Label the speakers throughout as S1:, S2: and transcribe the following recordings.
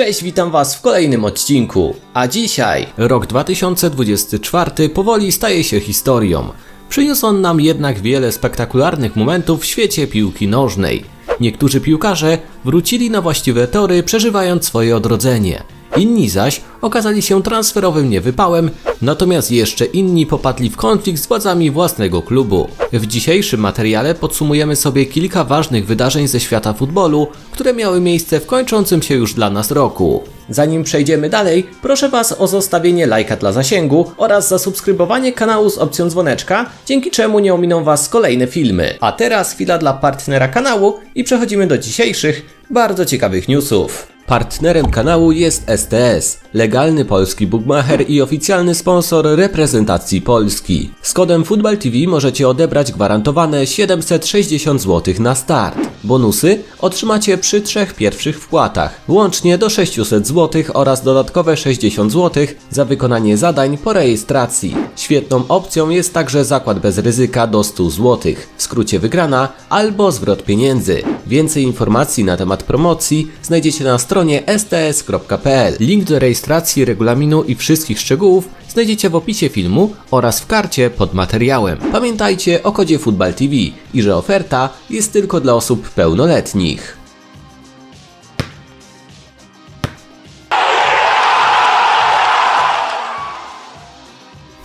S1: Cześć, witam Was w kolejnym odcinku. A dzisiaj rok 2024 powoli staje się historią. Przyniósł on nam jednak wiele spektakularnych momentów w świecie piłki nożnej. Niektórzy piłkarze wrócili na właściwe tory, przeżywając swoje odrodzenie. Inni zaś okazali się transferowym niewypałem, natomiast jeszcze inni popadli w konflikt z władzami własnego klubu. W dzisiejszym materiale podsumujemy sobie kilka ważnych wydarzeń ze świata futbolu, które miały miejsce w kończącym się już dla nas roku. Zanim przejdziemy dalej, proszę Was o zostawienie lajka dla zasięgu oraz zasubskrybowanie kanału z opcją dzwoneczka, dzięki czemu nie ominą Was kolejne filmy. A teraz chwila dla partnera kanału i przechodzimy do dzisiejszych, bardzo ciekawych newsów. Partnerem kanału jest STS, legalny polski bookmacher i oficjalny sponsor reprezentacji Polski. Z kodem Football TV możecie odebrać gwarantowane 760 zł na start. Bonusy otrzymacie przy trzech pierwszych wpłatach, łącznie do 600 zł oraz dodatkowe 60 zł za wykonanie zadań po rejestracji. Świetną opcją jest także zakład bez ryzyka do 100 zł, w skrócie wygrana albo zwrot pieniędzy. Więcej informacji na temat promocji znajdziecie na stronie sts.pl. Link do rejestracji, regulaminu i wszystkich szczegółów znajdziecie w opisie filmu oraz w karcie pod materiałem. Pamiętajcie o kodzie Football TV i że oferta jest tylko dla osób pełnoletnich.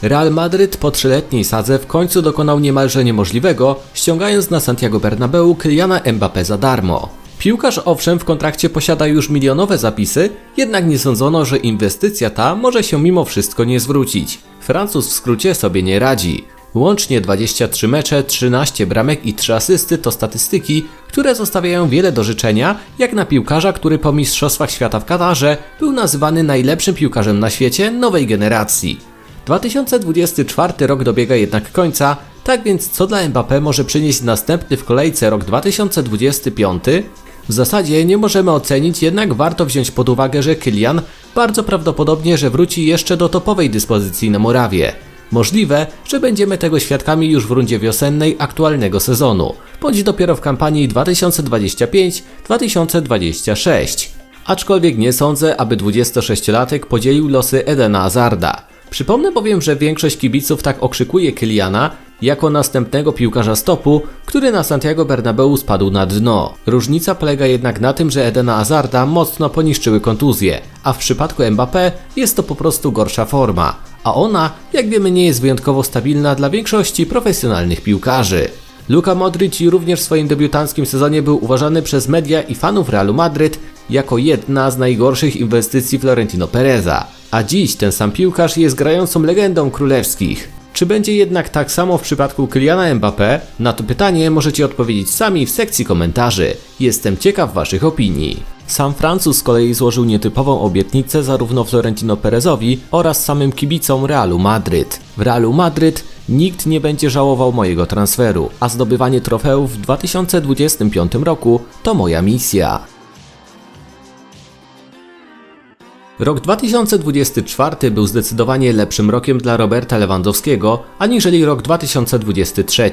S1: Real Madryt po trzyletniej sadze w końcu dokonał niemalże niemożliwego, ściągając na Santiago Bernabeu Kyliana Mbappé za darmo. Piłkarz owszem w kontrakcie posiada już milionowe zapisy, jednak nie sądzono, że inwestycja ta może się mimo wszystko nie zwrócić. Francuz w skrócie sobie nie radzi. Łącznie 23 mecze, 13 bramek i 3 asysty to statystyki, które zostawiają wiele do życzenia, jak na piłkarza, który po Mistrzostwach Świata w Katarze był nazywany najlepszym piłkarzem na świecie nowej generacji. 2024 rok dobiega jednak końca, tak więc co dla Mbappé może przynieść następny w kolejce rok 2025? W zasadzie nie możemy ocenić, jednak warto wziąć pod uwagę, że Kylian bardzo prawdopodobnie, że wróci jeszcze do topowej dyspozycji na Morawie. Możliwe, że będziemy tego świadkami już w rundzie wiosennej aktualnego sezonu, bądź dopiero w kampanii 2025-2026. Aczkolwiek nie sądzę, aby 26-latek podzielił losy Edena Hazarda. Przypomnę bowiem, że większość kibiców tak okrzykuje Kyliana jako następnego piłkarza stopu, który na Santiago Bernabeu spadł na dno. Różnica polega jednak na tym, że Edena Hazarda mocno poniszczyły kontuzje, a w przypadku Mbappé jest to po prostu gorsza forma, a ona, jak wiemy, nie jest wyjątkowo stabilna dla większości profesjonalnych piłkarzy. Luka Modric również w swoim debiutanckim sezonie był uważany przez media i fanów Realu Madryt jako jedna z najgorszych inwestycji Florentino Pereza, a dziś ten sam piłkarz jest grającą legendą królewskich. Czy będzie jednak tak samo w przypadku Kyliana Mbappé? Na to pytanie możecie odpowiedzieć sami w sekcji komentarzy. Jestem ciekaw Waszych opinii. Sam Francuz z kolei złożył nietypową obietnicę zarówno Florentino Perezowi oraz samym kibicom Realu Madryt. W Realu Madryt nikt nie będzie żałował mojego transferu, a zdobywanie trofeów w 2025 roku to moja misja. Rok 2024 był zdecydowanie lepszym rokiem dla Roberta Lewandowskiego aniżeli rok 2023.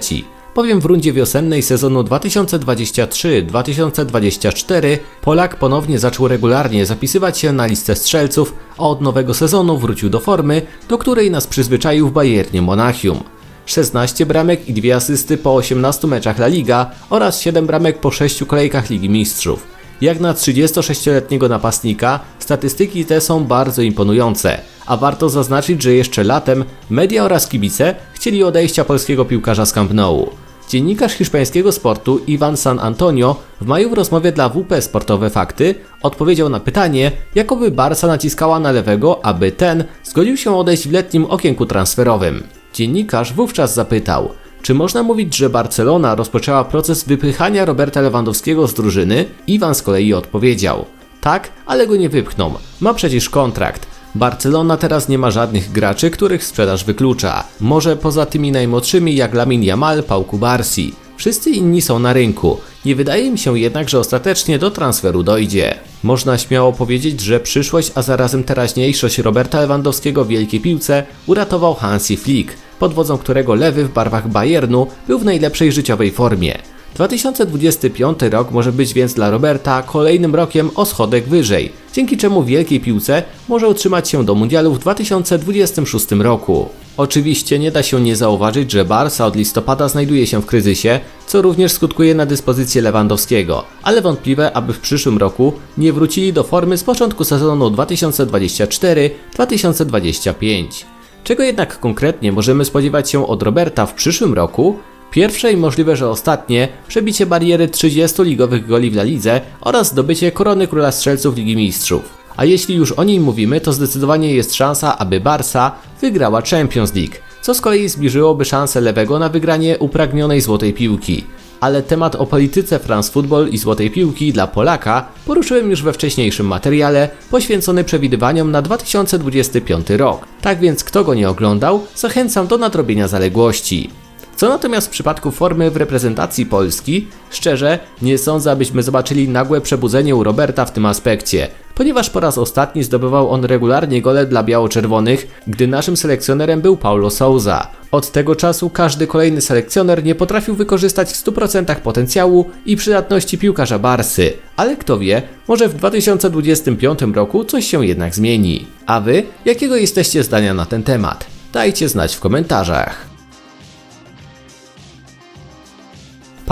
S1: Powiem w rundzie wiosennej sezonu 2023-2024 Polak ponownie zaczął regularnie zapisywać się na listę strzelców, a od nowego sezonu wrócił do formy, do której nas przyzwyczaił w Bayernie Monachium. 16 bramek i 2 asysty po 18 meczach La Liga oraz 7 bramek po 6 kolejkach Ligi Mistrzów. Jak na 36-letniego napastnika, statystyki te są bardzo imponujące, a warto zaznaczyć, że jeszcze latem media oraz kibice chcieli odejścia polskiego piłkarza z Camp Nou. Dziennikarz hiszpańskiego sportu Ivan San Antonio w maju w rozmowie dla WP Sportowe Fakty odpowiedział na pytanie, jakoby Barca naciskała na lewego, aby ten zgodził się odejść w letnim okienku transferowym. Dziennikarz wówczas zapytał – czy można mówić, że Barcelona rozpoczęła proces wypychania Roberta Lewandowskiego z drużyny? Iwan z kolei odpowiedział: Tak, ale go nie wypchną. Ma przecież kontrakt. Barcelona teraz nie ma żadnych graczy, których sprzedaż wyklucza. Może poza tymi najmłodszymi jak Lamin Yamal, Pauku Barsi. Wszyscy inni są na rynku. Nie wydaje mi się jednak, że ostatecznie do transferu dojdzie. Można śmiało powiedzieć, że przyszłość, a zarazem teraźniejszość Roberta Lewandowskiego w wielkiej piłce uratował Hansi Flick, pod wodzą którego lewy w barwach Bayernu był w najlepszej życiowej formie. 2025 rok może być więc dla Roberta kolejnym rokiem o schodek wyżej, dzięki czemu w wielkiej piłce może utrzymać się do mundialu w 2026 roku. Oczywiście nie da się nie zauważyć, że Barca od listopada znajduje się w kryzysie, co również skutkuje na dyspozycję Lewandowskiego, ale wątpliwe, aby w przyszłym roku nie wrócili do formy z początku sezonu 2024-2025. Czego jednak konkretnie możemy spodziewać się od Roberta w przyszłym roku? Pierwsze i możliwe, że ostatnie przebicie bariery 30 ligowych goli w La Lidze oraz zdobycie korony króla strzelców Ligi Mistrzów. A jeśli już o niej mówimy, to zdecydowanie jest szansa, aby Barca wygrała Champions League, co z kolei zbliżyłoby szansę lewego na wygranie upragnionej złotej piłki. Ale temat o polityce France Football i złotej piłki dla Polaka poruszyłem już we wcześniejszym materiale poświęcony przewidywaniom na 2025 rok. Tak więc kto go nie oglądał, zachęcam do nadrobienia zaległości. Co natomiast w przypadku formy w reprezentacji Polski, szczerze, nie sądzę, abyśmy zobaczyli nagłe przebudzenie u Roberta w tym aspekcie, ponieważ po raz ostatni zdobywał on regularnie gole dla biało-czerwonych, gdy naszym selekcjonerem był Paulo Souza. Od tego czasu każdy kolejny selekcjoner nie potrafił wykorzystać w 100% potencjału i przydatności piłkarza Barsy, ale kto wie, może w 2025 roku coś się jednak zmieni. A wy, jakiego jesteście zdania na ten temat? Dajcie znać w komentarzach.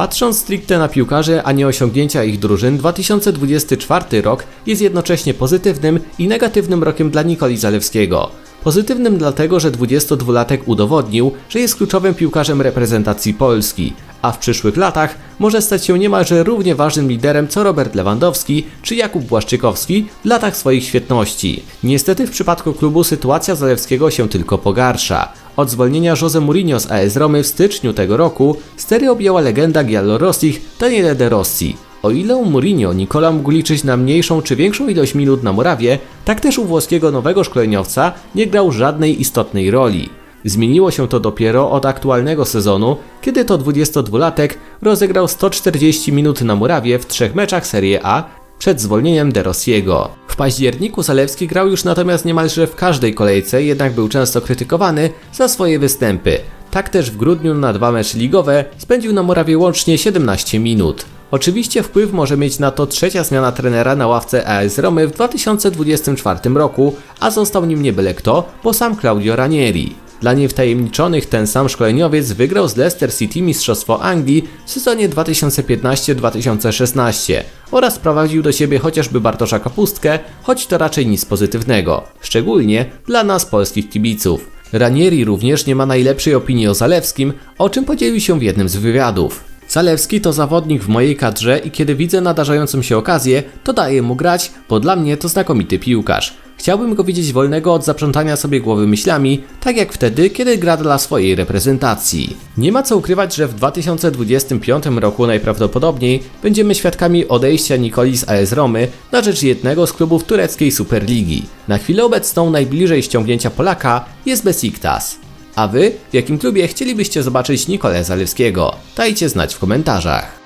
S1: Patrząc stricte na piłkarzy, a nie osiągnięcia ich drużyn, 2024 rok jest jednocześnie pozytywnym i negatywnym rokiem dla Nikoli Zalewskiego. Pozytywnym dlatego, że 22-latek udowodnił, że jest kluczowym piłkarzem reprezentacji Polski, a w przyszłych latach może stać się niemalże równie ważnym liderem co Robert Lewandowski czy Jakub Błaszczykowski w latach swoich świetności. Niestety w przypadku klubu sytuacja Zalewskiego się tylko pogarsza. Od zwolnienia Jose Mourinho z AS Romy w styczniu tego roku stery objęła legenda Giallorossich Daniele De Rossi. O ile u Mourinho Nikola mógł liczyć na mniejszą czy większą ilość minut na murawie, tak też u włoskiego nowego szkoleniowca nie grał żadnej istotnej roli. Zmieniło się to dopiero od aktualnego sezonu, kiedy to 22-latek rozegrał 140 minut na murawie w trzech meczach Serie A przed zwolnieniem De Rossiego. W październiku Zalewski grał już natomiast niemalże w każdej kolejce, jednak był często krytykowany za swoje występy. Tak też w grudniu na dwa mecze ligowe spędził na murawie łącznie 17 minut. Oczywiście wpływ może mieć na to trzecia zmiana trenera na ławce AS Romy w 2024 roku, a został nim nie byle kto, bo sam Claudio Ranieri. Dla niewtajemniczonych ten sam szkoleniowiec wygrał z Leicester City Mistrzostwo Anglii w sezonie 2015-2016 oraz prowadził do siebie chociażby Bartosza Kapustkę, choć to raczej nic pozytywnego, szczególnie dla nas polskich kibiców. Ranieri również nie ma najlepszej opinii o Zalewskim, o czym podzielił się w jednym z wywiadów. Zalewski to zawodnik w mojej kadrze i kiedy widzę nadarzającą się okazję, to daję mu grać, bo dla mnie to znakomity piłkarz. Chciałbym go widzieć wolnego od zaprzątania sobie głowy myślami, tak jak wtedy, kiedy gra dla swojej reprezentacji. Nie ma co ukrywać, że w 2025 roku najprawdopodobniej będziemy świadkami odejścia Nikoli z AS Romy na rzecz jednego z klubów tureckiej Superligi. Na chwilę obecną najbliżej ściągnięcia Polaka jest Besiktas. A wy, w jakim klubie chcielibyście zobaczyć Nikolę Zalewskiego? Dajcie znać w komentarzach.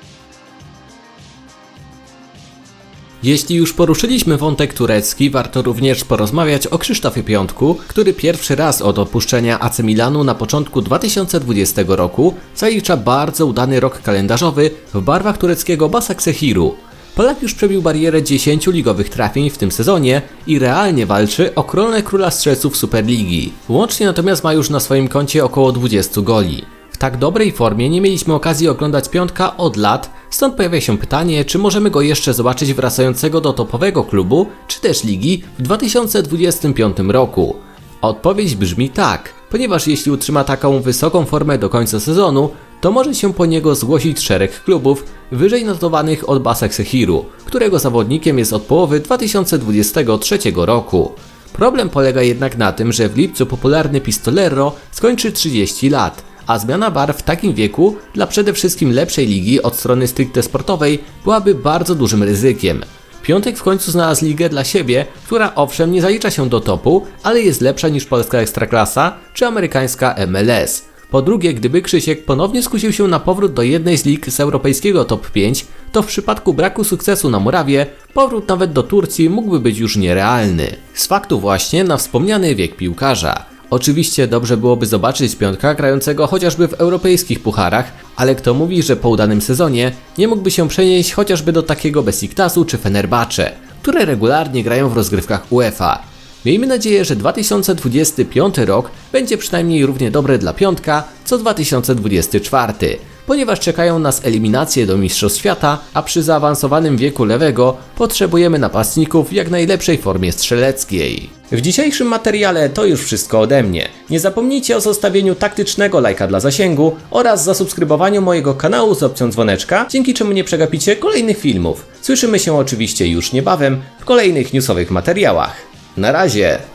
S1: Jeśli już poruszyliśmy wątek turecki, warto również porozmawiać o Krzysztofie Piątku, który pierwszy raz od opuszczenia AC Milanu na początku 2020 roku zalicza bardzo udany rok kalendarzowy w barwach tureckiego Basaksehiru. Polak już przebił barierę 10 ligowych trafień w tym sezonie i realnie walczy o koronę króla strzelców Superligi. Łącznie natomiast ma już na swoim koncie około 20 goli. W tak dobrej formie nie mieliśmy okazji oglądać piątka od lat, stąd pojawia się pytanie, czy możemy go jeszcze zobaczyć wracającego do topowego klubu, czy też ligi w 2025 roku. Odpowiedź brzmi tak, ponieważ jeśli utrzyma taką wysoką formę do końca sezonu, to może się po niego zgłosić szereg klubów wyżej notowanych od Basek Sehiru, którego zawodnikiem jest od połowy 2023 roku. Problem polega jednak na tym, że w lipcu popularny Pistolero skończy 30 lat, a zmiana barw w takim wieku dla przede wszystkim lepszej ligi od strony stricte sportowej byłaby bardzo dużym ryzykiem. Piątek w końcu znalazł ligę dla siebie, która owszem nie zalicza się do topu, ale jest lepsza niż polska ekstraklasa czy amerykańska MLS. Po drugie, gdyby Krzysiek ponownie skusił się na powrót do jednej z lig z europejskiego top 5, to w przypadku braku sukcesu na murawie, powrót nawet do Turcji mógłby być już nierealny. Z faktu właśnie na wspomniany wiek piłkarza. Oczywiście dobrze byłoby zobaczyć piątka grającego chociażby w europejskich pucharach, Ale kto mówi, że po udanym sezonie nie mógłby się przenieść chociażby do takiego Besiktasu czy Fenerbahce, które regularnie grają w rozgrywkach UEFA. Miejmy nadzieję, że 2025 rok będzie przynajmniej równie dobry dla piątka, co 2024, ponieważ czekają nas eliminacje do Mistrzostw Świata, a przy zaawansowanym wieku lewego potrzebujemy napastników w jak najlepszej formie strzeleckiej. W dzisiejszym materiale to już wszystko ode mnie. Nie zapomnijcie o zostawieniu taktycznego lajka dla zasięgu oraz zasubskrybowaniu mojego kanału z opcją dzwoneczka, dzięki czemu nie przegapicie kolejnych filmów. Słyszymy się oczywiście już niebawem w kolejnych newsowych materiałach. Na razie!